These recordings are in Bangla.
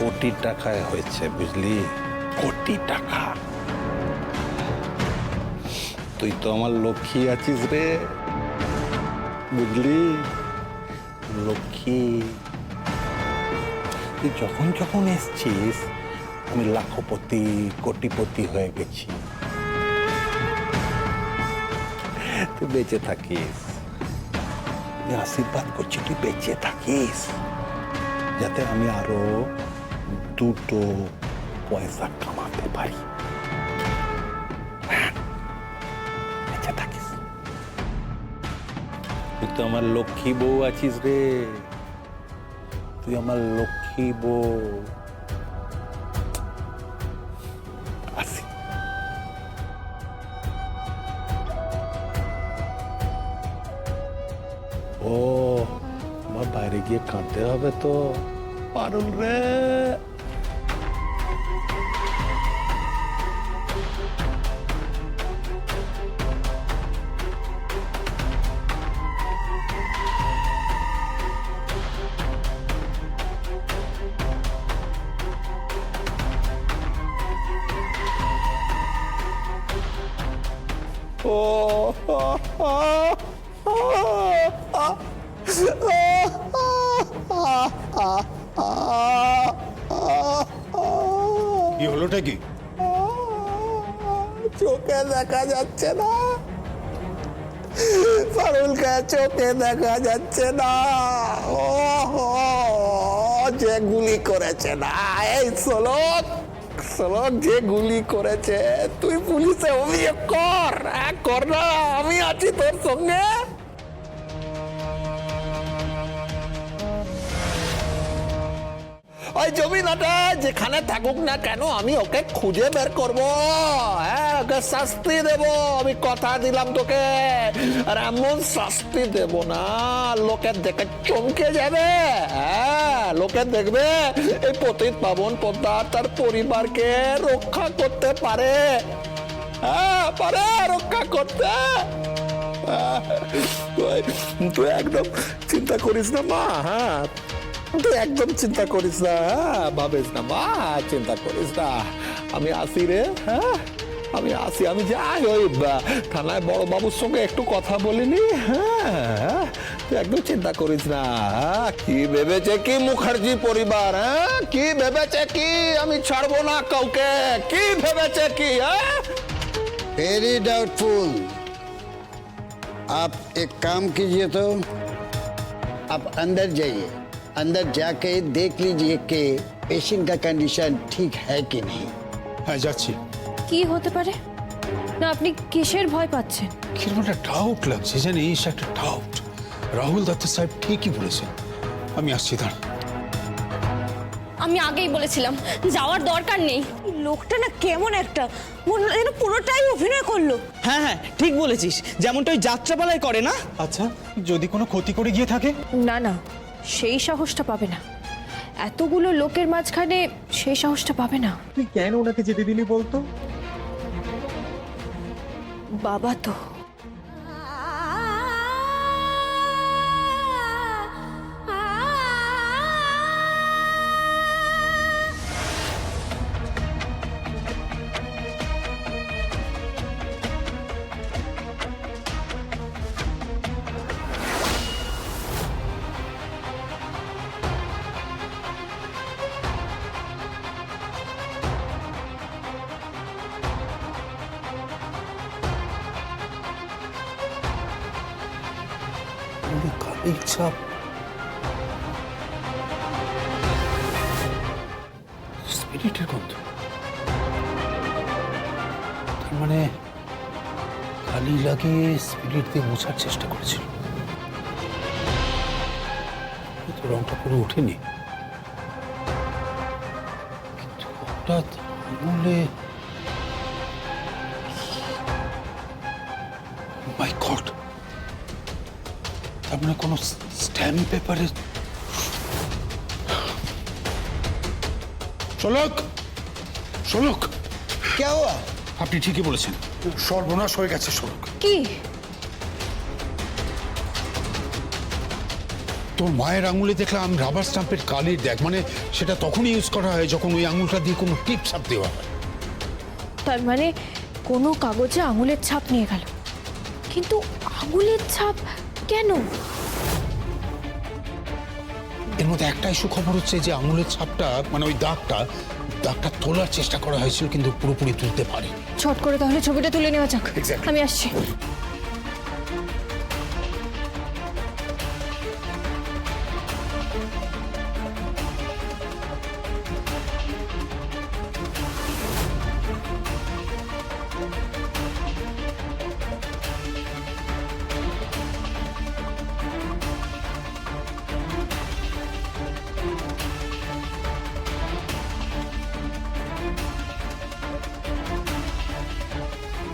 কোটি টাকায় হয়েছে বুঝলি? কোটি টাকা? তুই তো আমার লক্ষ্মী আছিস রে বুঝলি? লক্ষ্মী। তুই যখন যখন এসছিস আমি লাখপতি কোটিপতি হয়ে গেছি। তুই বেঁচে থাকিস। আশীর্বাদ করছি তুই বেঁচে থাকিস। যাতে আমি আরও দুটো পয়সা কামাতে পারি বেঁচে থাকিস তুই তো আমার লক্ষ্মী বউ আছিস রে তুই আমার লক্ষ্মী বউ আসি ও আমার বাইরে গিয়ে কাঁদতে হবে তো পারুল রে কি হলোটা কি? চোখে দেখা যাচ্ছে না। পারুলকে চোখে দেখা যাচ্ছে না। ও যে গুলি করেছে না। এই সোলক সোলক যে গুলি করেছে, তুই পুলিশে অভিযোগ কর। হ্যাঁ, কর না আমি আছি তোর সঙ্গে। ওই জমিনাটা যেখানে থাকুক না কেন আমি ওকে খুঁজে বের করব। হ্যাঁ ওকে শাস্তি দেব আমি কথা দিলাম তোকে। আর এমন শাস্তি দেব না লোকে দেখে চমকে যাবে। হ্যাঁ লোকে দেখবে এই পতিত পাবন পদ্মার তার পরিবারকে রক্ষা করতে পারে। পারে রক্ষা করতে হ্যাঁ, তুই- একদম চিন্তা করিস না মা হ্যাঁ তুই একদম চিন্তা করিস না হ্যাঁ? ভাবিস না মা চিন্তা করিস না আমি আসি রে হ্যাঁ আমি আসি আমি যাই ওই থানায় বড় বাবুর সঙ্গে একটু কথা বলিনি হ্যাঁ তুই একদম চিন্তা করিস না হ্যাঁ? কি ভেবেছে কি মুখার্জি পরিবার হ্যাঁ কি ভেবেছে কি আমি ছাড়বো না কাউকে কি ভেবেছে কি হ্যাঁ वेरी डाउटफुल आप एक काम कीजिए तो आप अंदर जाइए अंदर जाके देख लीजिए कि पेशेंट का कंडीशन ठीक है कि नहीं হ্যাঁ যাচ্ছি কি হতে পারে না আপনি কিসের ভয় পাচ্ছেন কিরকম একটা ডাউট লাগছে জানিস একটা ডাউট রাহুল দত্ত সাহেব ঠিকই বলেছেন আমি আসছি দাঁড় আমি আগেই বলেছিলাম যাওয়ার দরকার নেই। লোকটা না কেমন একটা মনে হলো যেন পুরোটাই অভিনয় করল। হ্যাঁ হ্যাঁ ঠিক বলেছিস যেমনটা ওই যাত্রাপালায় করে না? আচ্ছা যদি কোনো ক্ষতি করে গিয়ে থাকে? না না সেই সাহসটা পাবে না। এতগুলো লোকের মাঝখানে সেই সাহসটা পাবে না। তুই কেন ওনাকে যেতে দিলি বলতো? বাবা তো। কালির ছাপ স্পিরিটের গন্ধ। তার মানে কালি লাগিয়ে স্পিরিট দিয়ে মোছার চেষ্টা করেছিল। কিন্তু রংটা পুরো ওঠেনি। কিন্তু হঠাৎ আঙুলে ব্যাপারে শোলক! শোলক! কে হওয়া আপনি ঠিকই বলেছেন। সর্বনাশ হয়ে গেছে শোলক। কি? তোর মায়ের আঙুলে দেখলাম রাবার স্টাম্পের কালির দেখ মানে সেটা তখনই ইউজ করা হয় যখন ওই আঙুলটা দিয়ে কোনো টিপ ছাপ দেওয়া হয়। তার মানে কোনো কাগজে আঙুলের ছাপ নিয়ে গেল। কিন্তু আঙুলের ছাপ কেন? এর মধ্যে একটাই সুখবর হচ্ছে যে আঙুলের ছাপটা মানে ওই দাগটা দাগটা তোলার চেষ্টা করা হয়েছিল কিন্তু পুরোপুরি তুলতে পারে ছট করে তাহলে ছবিটা তুলে নেওয়া যাক. আমি আসছি।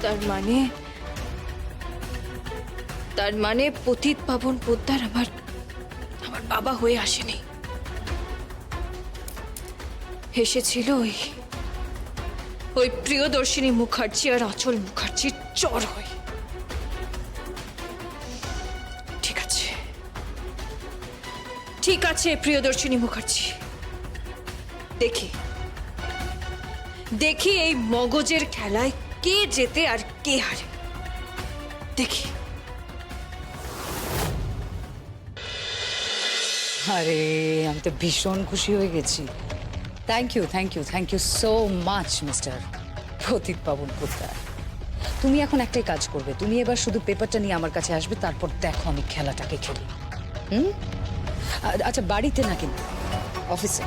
তার মানে? তার মানে পতিত পাবন পোদ্দার আমার আমার বাবা হয়ে আসেনি। এসেছিল ওই ওই প্রিয়দর্শিনী মুখার্জি আর অচল মুখার্জির চর হয়ে। ঠিক আছে। ঠিক আছে প্রিয়দর্শিনী মুখার্জি। দেখি। দেখি এই মগজের খেলায় কে জেতে আর কে হারে? দেখি। আরে, আমি তো ভীষণ খুশি হয়ে গেছি। Thank you thank you thank you so much mister Pratik Pabon Poddar তুমি এখন একটাই কাজ করবে। তুমি এবার শুধু পেপারটা নিয়ে আমার কাছে আসবে, তারপর দেখো আমি খেলাটাকে খেলি। হুম? আচ্ছা বাড়িতে না কিন্তু অফিসে।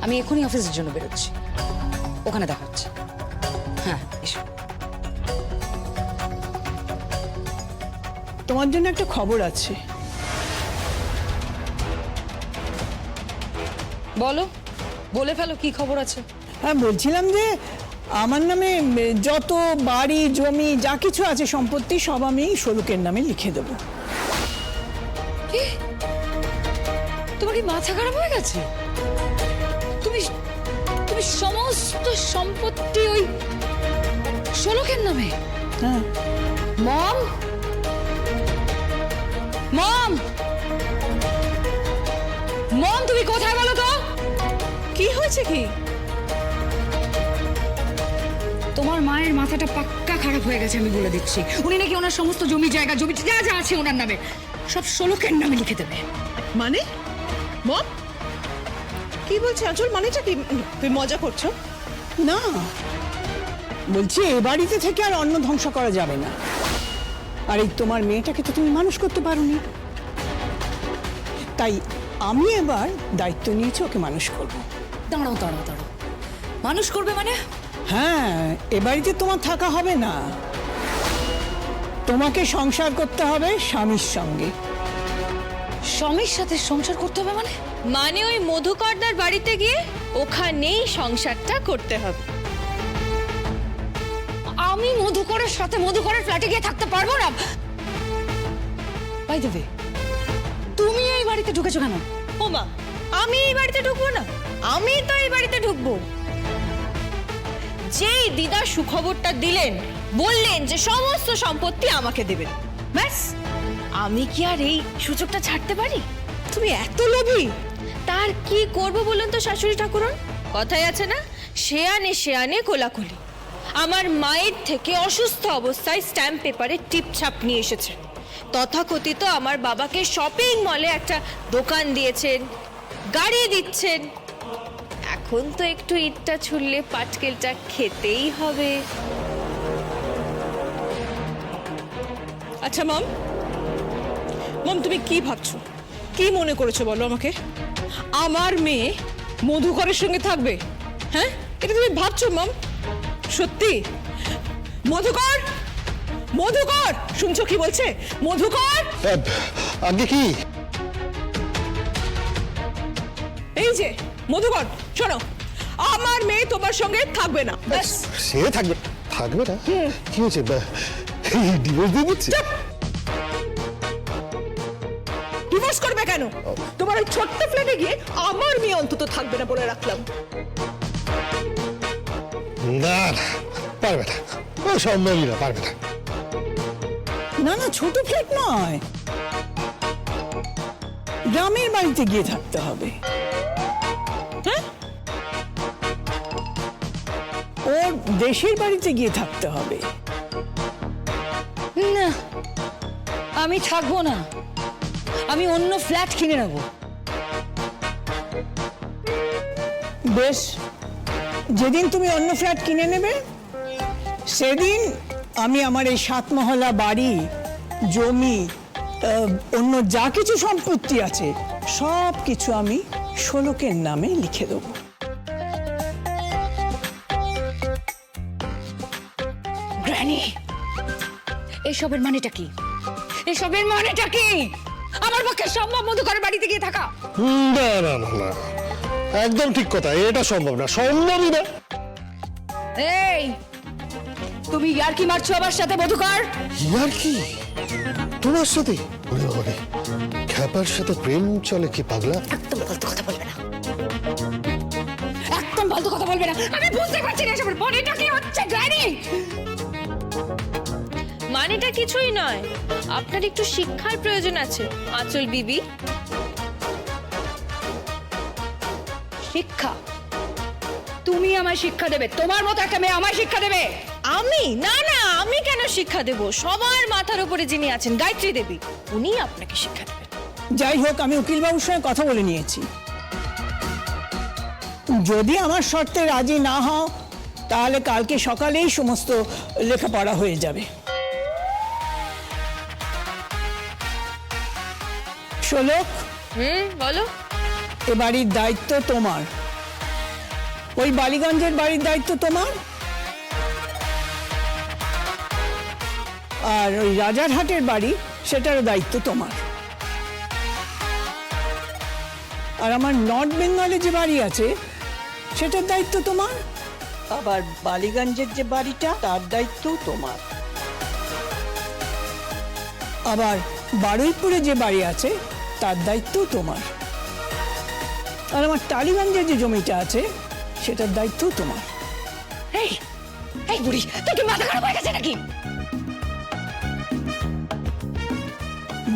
আমি এখনই অফিসের জন্য বেরোচ্ছি। ওখানে দেখা হচ্ছে। তোমার জন্য একটা খবর আছে। বলো বলে ফেলো কি খবর আছে। হ্যাঁ বলছিলাম যে আমার নামে যত বাড়ি জমি যা কিছু আছে সম্পত্তি সব আমি শোলকের নামে লিখে দেবো। তোমার কি মাথা খারাপ হয়ে গেছে? তুমি তুমি সমস্ত সম্পত্তি ওই শোলকের নামে? হ্যাঁ। মম মম! মম তুমি কোথায় বলো তো? কি হয়েছে কি? তোমার মায়ের মাথাটা পাক্কা খারাপ হয়ে গেছে আমি বলে দিচ্ছি। উনি নাকি ওনার সমস্ত জমি জায়গা জমি যা যা আছে ওনার নামে সব শোলকের নামে লিখে দেবে। মানে? মম? কি বলছে আচল? মানেটা কি? তুই মজা করছ? না। বলছি এ বাড়িতে থেকে আর অন্ন ধ্বংস করা যাবে না। আর এই তোমার মেয়েটাকে তো তুমি মানুষ করতে পারোনি। তাই আমি এবার দায়িত্ব নিয়েছি ওকে মানুষ করব। দাঁড়াও দাঁড়াও দাঁড়াও। মানুষ করবে মানে? হ্যাঁ এ বাড়িতে তোমার থাকা হবে না। তোমাকে সংসার করতে হবে স্বামীর সঙ্গে। স্বামীর সাথে সংসার করতে হবে মানে? মানে ওই মধুকর্দার বাড়িতে গিয়ে ওখানেই সংসারটা করতে হবে। আমি মধুকরের সাথে মধুকরের ফ্ল্যাটে গিয়ে থাকতে পারব না? বাই দেবে তুমি এই বাড়িতে ঢুকেছো কেন? ও মা আমি এই বাড়িতে ঢুকবো না। আমি তো এই বাড়িতে ঢুকবো। যেই দিদা সুখবরটা দিলেন বললেন যে সমস্ত সম্পত্তি আমাকে দেবেন। ব্যাস আমি কি আর এই সুযোগটা ছাড়তে পারি? তুমি এত লোভী। তার কি করব বলুন তো শাশুড়ি ঠাকুরন? কথাই আছে না শেয়ানে শেয়ানে কোলাকুলি। আমার মায়ের থেকে অসুস্থ অবস্থায় স্ট্যাম্প পেপারে টিপছাপ নিয়ে এসেছে। তথাকথিত আমার বাবাকে শপিং মলে একটা দোকান দিয়েছেন, গাড়ি দিচ্ছেন। এখন তো একটু ইটটা ছুললে পাটকেলটা খেতেই হবে। আচ্ছা মম মম তুমি কি ভাবছ? কি মনে করেছ বলো আমাকে? আমার মেয়ে মধুকরের সঙ্গে থাকবে? হ্যাঁ? এটা তুমি ভাবছ মম সত্যি? মধুকর? মধুকর! শুনছো কি বলছে? মধুকর? আগে কি? এই যে মধুকর শোনো। আমার মেয়ে তোমার সঙ্গে থাকবে না। সে থাকবে থাকবে না? কি হয়েছে? ডিভোর্স দিয়ে দিচ্ছে? ডিভোর্স করবে কেন? তোমার ওই ছোট্ট ফ্ল্যাটে গিয়ে আমার মেয়ে অন্তত থাকবে না বলে রাখলাম। না না পারবে না। ও সম্ভবই না পারবে না। না না ছোট ফ্ল্যাট নয়। গ্রামের বাড়িতে গিয়ে থাকতে হবে। হ্যাঁ? ওর দেশের বাড়িতে গিয়ে থাকতে হবে। না আমি থাকব না। আমি অন্য ফ্ল্যাট কিনে নেব। বেশ যেদিন তুমি অন্য ফ্ল্যাট কিনে নেবে সেদিন আমি আমার এই সাতমহলা বাড়ি জমি আহ, অন্য যা কিছু সম্পত্তি আছে সব কিছু আমি শোলকের নামে লিখে দেবো। গ্র্যানি এসবের মানেটা কি? এসবের মানেটা কি? আমার পক্ষে সম্ভব মধুকরের বাড়িতে গিয়ে থাকা। না না। একদম ঠিক কথা এটা সম্ভব না সম্ভবই না। এই তুমি ইয়ার কি মারছো আমার সাথে মধুকর? ইয়ার কি তোমার সাথে? ওরে বাবারে খ্যাপার সাথে প্রেম চলে কি পাগলা? একদম ফালতু কথা বলবে না। একদম ফালতু কথা বলবে না। আমি বুঝতে পারছি না এসবের মানেটা কি হচ্ছে গ্র্যানি মানেটা কিছুই নয়। আপনার একটু শিক্ষার প্রয়োজন আছে। আঁচল বিবি। শিক্ষা। তুমি আমায় শিক্ষা দেবে। তোমার মতো একটা মেয়ে আমায় শিক্ষা দেবে। আমি? না না আমি কেন শিক্ষা দেব? সবার মাথার উপরে যিনি আছেন গায়ত্রী দেবী উনি আপনাকে শিক্ষা দেবেন। যাই হোক আমি উকিলবাবুর সঙ্গে কথা বলে নিয়েছি। যদি আমার শর্তে রাজি না হও তাহলে কালকে সকালেই সমস্ত লেখাপড়া হয়ে যাবে। শোলক? হুম বলো। এ বাড়ির দায়িত্ব তোমার। ওই বালিগঞ্জের বাড়ির দায়িত্ব তোমার? আর ওই রাজারহাটের বাড়ি সেটার দায়িত্ব তোমার। আর আমার নর্থ বেঙ্গলে যে বাড়ি আছে, সেটার দায়িত্ব তোমার? আবার বালিগঞ্জের যে বাড়িটা, তার দায়িত্ব তোমার। আবার বারুইপুরে যে বাড়ি আছে, তার দায়িত্ব তোমার। আর আমার টালিগঞ্জের যে জমিটা আছে সেটার দায়িত্ব তোমার। এই এই বুড়ি তোর কি মাথা খারাপ হয়ে গেছে নাকি?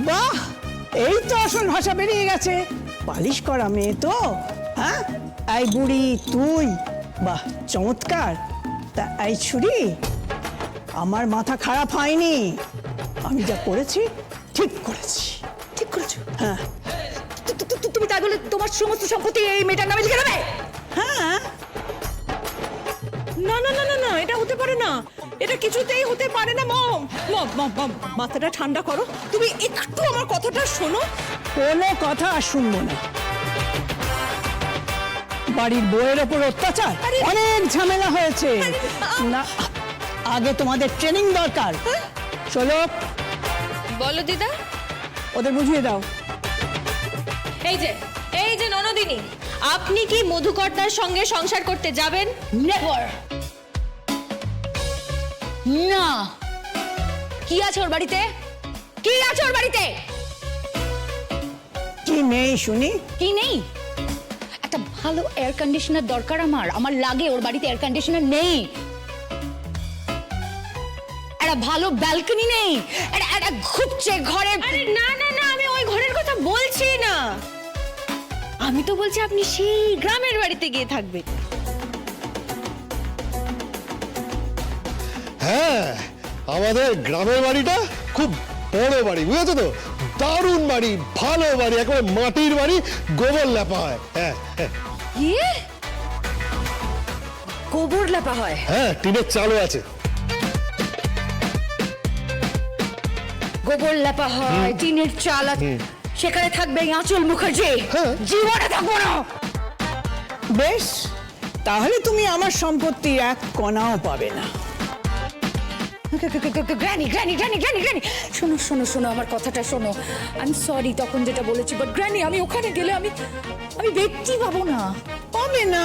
বাহ এই তো আসল ভাষা বেরিয়ে গেছে। পালিশ করা মেয়ে তো হ্যাঁ? এই বুড়ি তুই বাহ চমৎকার। তা এই ছুরি আমার মাথা খারাপ হয়নি। আমি যা করেছি ঠিক করেছি। ঠিক করেছ? হ্যাঁ। তু- তু- তুমি তাই বলে তোমার সমস্ত সম্পত্তি এই মেয়েটার নামে লিখে দেবে? হ্যাঁ? না না না না না এটা হতে পারে না। এটা কিছুতেই হতে পারে না মম। মম মম মম মাথাটা ঠান্ডা করো। তুমি একটু আমার কথাটা শোনো। কোনো কথা আর শুনব না। বাড়ির বউয়ের ওপর অত্যাচার? অনেক ঝামেলা হয়েছে। না আগে তোমাদের ট্রেনিং দরকার। চলো। বলো দিদা। ওদের বুঝিয়ে দাও। এই যে যে আপনি কি মধুকর্তার সঙ্গে সংসার করতে যাবেন? নেভার না। কি আছে ওর বাড়িতে? কি আছে ওর বাড়িতে? কি নেই শুনি? কি নেই? একটা ভালো এয়ার কন্ডিশনার দরকার আমার। আমার লাগে ওর বাড়িতে এয়ার কন্ডিশনার নেই। একটা ভালো ব্যালকনি নেই। একটা একটা ঘুপছে ঘরে আরে না না আমি তো বলছি আপনি সেই গ্রামের বাড়িতে গিয়ে থাকবেন। হ্যাঁ আমাদের গ্রামের বাড়িটা খুব বড় বাড়ি বুঝেছ তো? দারুণ বাড়ি ভালো বাড়ি একেবারে মাটির বাড়ি গোবর লেপা হয় হ্যাঁ হ্যাঁ। ইয়ে গোবর লেপা হয়? হ্যাঁ টিনের চালও আছে। গোবর লেপা হয় টিনের চাল আছে। সেখানে থাকবে এই আঁচল মুখার্জি। জীবনে থাকব না। বেশ তাহলে তুমি আমার সম্পত্তির এক কণাও পাবে না। Granny granny granny granny granny. শোনো শোনো শোনো আমার কথাটা শোনো। আমি সরি তখন যেটা বলেছি বাট গ্র্যানি আমি ওখানে গেলে আমি আমি ব্যক্তি পাবো না। পাবে না।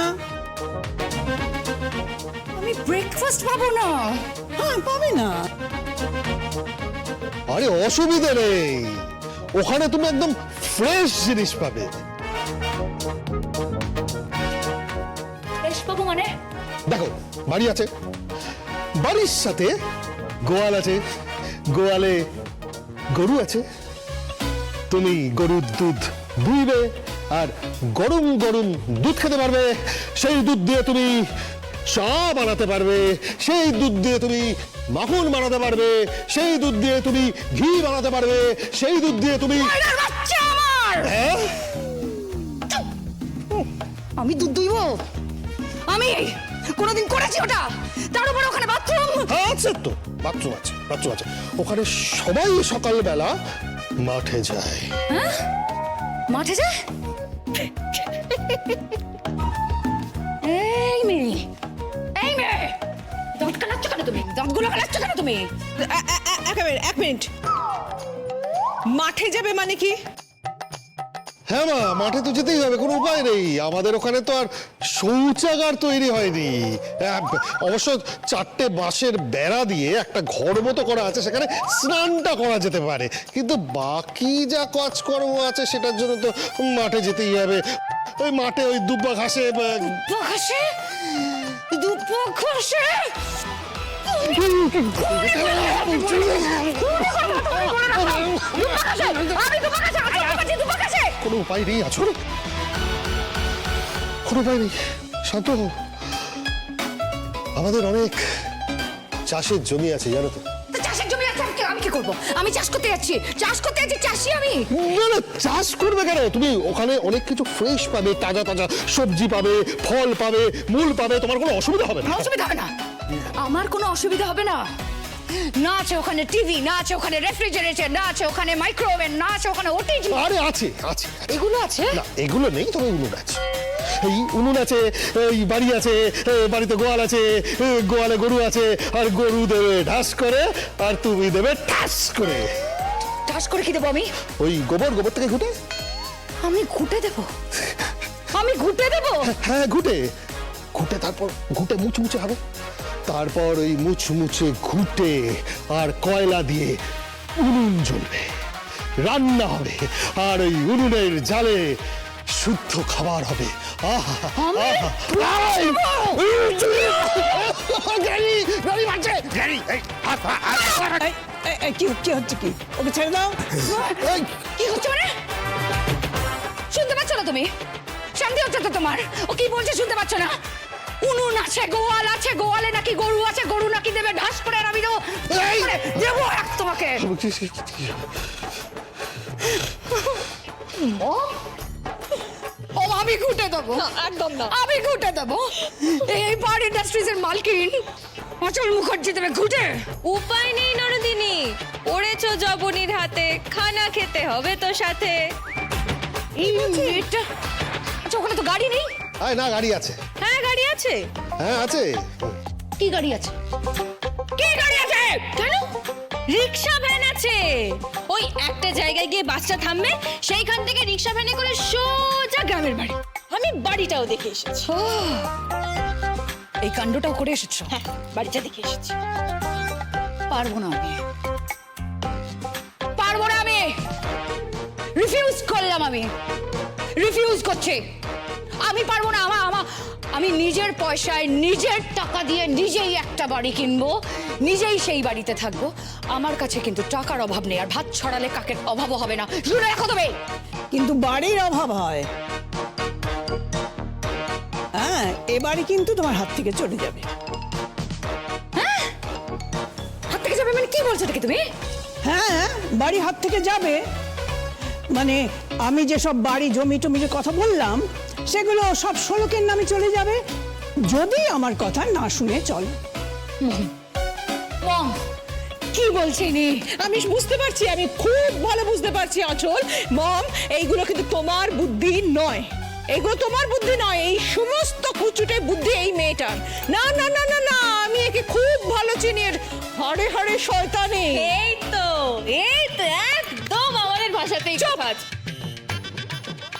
আমি ব্রেকফাস্ট পাবো না। হ্যাঁ পাবে না। আরে অসুবিধে নেই। ওখানে তুমি একদম ফ্রেশ জিনিস পাবে। ফ্রেশ পাবো মানে? দেখো বাড়ি আছে। বাড়ির সাথে গোয়াল আছে গোয়ালে গরু আছে। তুমি গরুর দুধ দুইবে আর গরম গরম দুধ খেতে পারবে। সেই দুধ দিয়ে তুমি চা বানাতে পারবে। সেই দুধ দিয়ে তুমি মাখন বানাতে পারবে। সেই দুধ দিয়ে তুমি ঘি বানাতে পারবে। সেই দুধ দিয়ে তুমি হ্যাঁ? আমি দুধ দুইব? আমি কোনোদিন করেছি ওটা। তার উপর ওখানে বাথরুম। আছে তো বাথরুম আছে বাথরুম আছে। ওখানে সবাই সকালবেলা মাঠে যায়। মাঠে যায়? এই মেয়ে। এই মেয়ে দাঁত কালাচ্ছ কেন তুমি? দাঁতগুলো কালাচ্ছ কেন তুমি? এ- এ- এ- এক মিনিট এক মিনিট। মাঠে যাবে মানে কি? হ্যাঁ মা মাঠে তো যেতেই হবে কোনো উপায় নেই। আমাদের ওখানে তো আর শৌচাগার তৈরি হয়নি। হ্যাঁ, অবশ্য চারটে বাঁশের বেড়া দিয়ে একটা ঘর মতো করা আছে সেখানে স্নানটা করা যেতে পারে। কিন্তু বাকি যা কাজকর্ম আছে সেটার জন্য তো মাঠে যেতেই হবে। ওই মাঠে ওই দুব্বা ঘাসে আহ, ঘষে কোনো উপায় নেই, আছো? কোনো উপায় নেই। শান্ত। আমাদের অনেক চাষের জমি আছে, জানো তো? করব? আমি চাষ করতে যাচ্ছি। চাষ করতে যাচ্ছি চাষি আমি। না না চাষ করবে কেন? তুমি ওখানে অনেক কিছু ফ্রেশ পাবে তাজা তাজা সবজি পাবে ফল পাবে মূল পাবে তোমার কোনো অসুবিধা হবে না? অসুবিধা হবে না। আমার কোনো অসুবিধা হবে না। না আছে ওখানে টিভি না আছে ওখানে রেফ্রিজারেটর না আছে ওখানে মাইক্রোওভেন না আছে ওখানে ওটিজি আরে আছে আছে। এগুলো আছে? না এগুলো নেই তবে উনুন আছে। এই উনুন আছে এই বাড়ি আছে বাড়িতে গোয়াল আছে গোয়ালে গরু আছে আর গরু দেবে ঢাস করে আর তুমি দেবে ঠাস করে। চাষ করে কি দেবো আমি? ওই গোবর গোবর থেকে ঘুটে? আমি ঘুটে দেবো? আমি ঘুটে দেবো? হ্যাঁ ঘুটে। ঘুটে তারপর ঘুটে মুচমুচে হবে। তারপর ওই মুচমুচে ঘুটে আর কয়লা দিয়ে উনুন জ্বলবে রান্না হবে আর ওই উনুনের জালে শুদ্ধ খাবার হবে। কি কি হচ্ছে কি? ওকে ছেড়ে দাও। কি হচ্ছে মানে? শুনতে পাচ্ছ না তুমি? শান্তি হচ্ছে তো তোমার। ও কি বলছে শুনতে পাচ্ছ না? উনুন আছে গোয়াল আছে গোয়ালে নাকি গরু আছে গরু নাকি দেবে ঢাস করে আমি দেবো। দেবো এক তোমাকে। ও, আমি ঘুটে দেবো। একদম না। আমি ঘুটে দেবো। এই পার ইন্ডাস্ট্রিজ এর মালকিন অচল মুখার্জি দেবে ঘুটে। উপায় নেই নরদিনী পড়েছো জবনির হাতে খানা খেতে হবে তো সাথে। এই মেয়েটা আচ্ছা ওখানে তো গাড়ি নেই? আয় না গাড়ি আছে। হ্যাঁ গাড়ি আছে। হ্যাঁ আছে। কি গাড়ি আছে? কি গাড়ি আছে? কেন? রিক্সা ভ্যান আছে। ওই একটা জায়গায় গিয়ে বাসটা থামবে সেইখান থেকে রিক্সা ভ্যানে করে সোজা গ্রামের বাড়ি। আমি বাড়িটাও দেখে এসেছি। এই কাণ্ডটাও করে এসেছ? হ্যাঁ বাড়িটা দেখে এসেছি। পারব না আমি। পারব না আমি! রিফিউজ করলাম আমি। রিফিউজ করছি। আমি পারব না আমার আমার আমি নিজের পয়সায় নিজের টাকা দিয়ে নিজেই একটা বাড়ি কিনবো নিজেই সেই বাড়িতে থাকব। আমার কাছে কিন্তু টাকার অভাব নেই আর ভাত ছড়ালে কাকের অভাবও হবে না। শুনে রাখো তবে কিন্তু বাড়ির অভাব হয়। হ্যাঁ এবারে কিন্তু তোমার হাত থেকে চলে যাবে। হাত থেকে যাবে মানে কি বলছো নাকি তুমি? হ্যাঁ বাড়ি হাত থেকে যাবে। মানে আমি যেসব বাড়ি জমি টমি যে কথা বললাম সেগুলো সব শোলকের নামে চলে যাবে যদি আমার কথা না শুনে চল। মম কি বলছি নি আমি বুঝতে পারছি আমি খুব ভালো বুঝতে পারছি আচল মম এইগুলো কিন্তু তোমার বুদ্ধি নয়। এগুলো তোমার বুদ্ধি নয় এই সমস্ত কুচুটে বুদ্ধি এই মেয়েটার। না না না না না আমি একে খুব ভালো চিনি এর হরে হাড়ে শয়তানি। এই তো এই তো একদম আমাদের ভাষাতেই চুপ!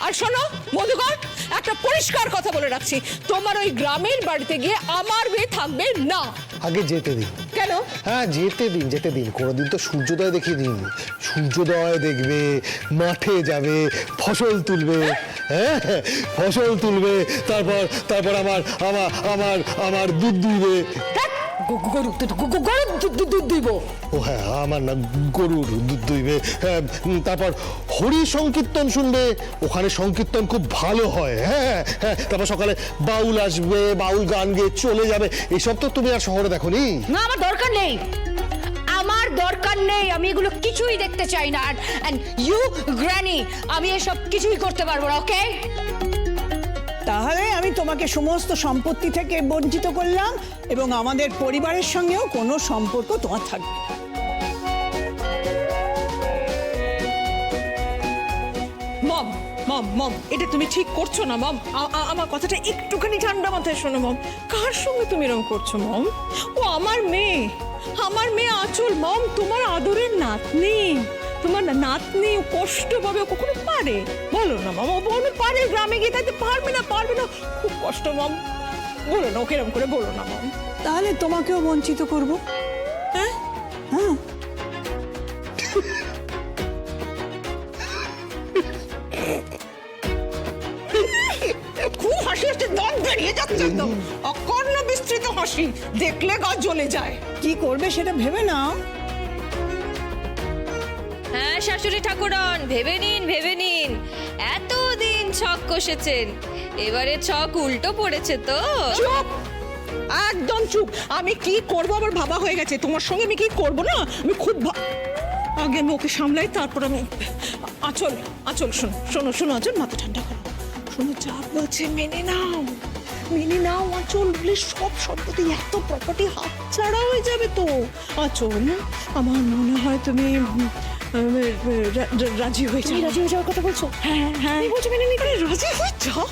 আর শোনো মধুকর একটা পরিষ্কার কথা বলে রাখছি। তোমার ওই গ্রামের বাড়িতে গিয়ে আমার মেয়ে থাকবে না। আগে যেতে দিন। কেন? হ্যাঁ যেতে দিন যেতে দিন। কোনোদিন তো সূর্যোদয় দেখিয়ে দিন। সূর্যোদয় দেখবে মাঠে যাবে ফসল তুলবে হ্যাঁ ফসল তুলবে তারপর তারপর আমার আমার আমার আমার দুধ গো- গরু গরু দু- দু- দুধ দিব। ও হ্যাঁ আমার না গরুর দুধ দইবে হ্যাঁ, তারপর হরি সংকীর্তন শুনবে ওখানে সংকীর্তন খুব ভালো হয়। হ্যাঁ হ্যাঁ তারপর সকালে বাউল আসবে বাউল গান গেয়ে চলে যাবে। এসব তো তুমি আর শহরে দেখো নি না আমার দরকার নেই। আমার দরকার নেই আমি এগুলো কিছুই দেখতে চাই না। অ্যান্ড ইউ গ্র্যানি আমি এসব কিছুই করতে পারব না ওকে তাহলে আমি তোমাকে সমস্ত সম্পত্তি থেকে বঞ্চিত করলাম এবং আমাদের পরিবারের সঙ্গেও কোনো সম্পর্ক তোমার থাকবে না। মম মম মম, এটা তুমি ঠিক করছ না, মম। আমার কথাটা একটুখানি ঠান্ডা মাথায় শোনো, মম। কার সঙ্গে তুমি এরকম করছ, মম? ও আমার মেয়ে আমার মেয়ে আচল, মম, তোমার আদরের নাতনি। তোমার নাতনি কষ্ট পাবে ও কখনো পারে? বলো না মামা বলো পারে গ্রামে গিয়ে তাইতে পারবে না পারবে না। খুব কষ্ট মম। বলো না ওকে করে বলো না মম। তাহলে তোমাকেও বঞ্চিত করব? হ্যাঁ? হ্যাঁ। খুব হাসি হাসি দাঁত বেরিয়ে যাচ্ছে একদম। অকর্ণ বিস্তৃত হাসি দেখলে গা জ্বলে যায়। কি করবে সেটা ভেবে নাও। শাশুড়ি ঠাকুরন, ভেবে নিন ভেবে নিন। এতদিন ছক কষেছেন, এবারে ছক উল্টো পড়েছে তো। একদম চুপ! আমি কি করব আমার ভাবা হয়ে গেছে? তোমার সঙ্গে আমি কি করব না? আমি খুব আগে আমি ওকে সামলাই, তারপর আমি আচল আচল, শোনো শোনো শোনো, আচল, মাথা ঠান্ডা করো। শোনো, যা বলছে মেনে নাও। মেনে নাও, আচল, বলে সব সম্পত্তি, এত প্রপার্টি হাত ছাড়া হয়ে যাবে তো। আচল, আমার মনে হয় তুমি রাজি হয়ে যাও। রাজি হয়ে যাওয়ার কথা বলছো? হ্যাঁ হ্যাঁ। বলছো মেনে নিতে? রাজি হয়ে যাও।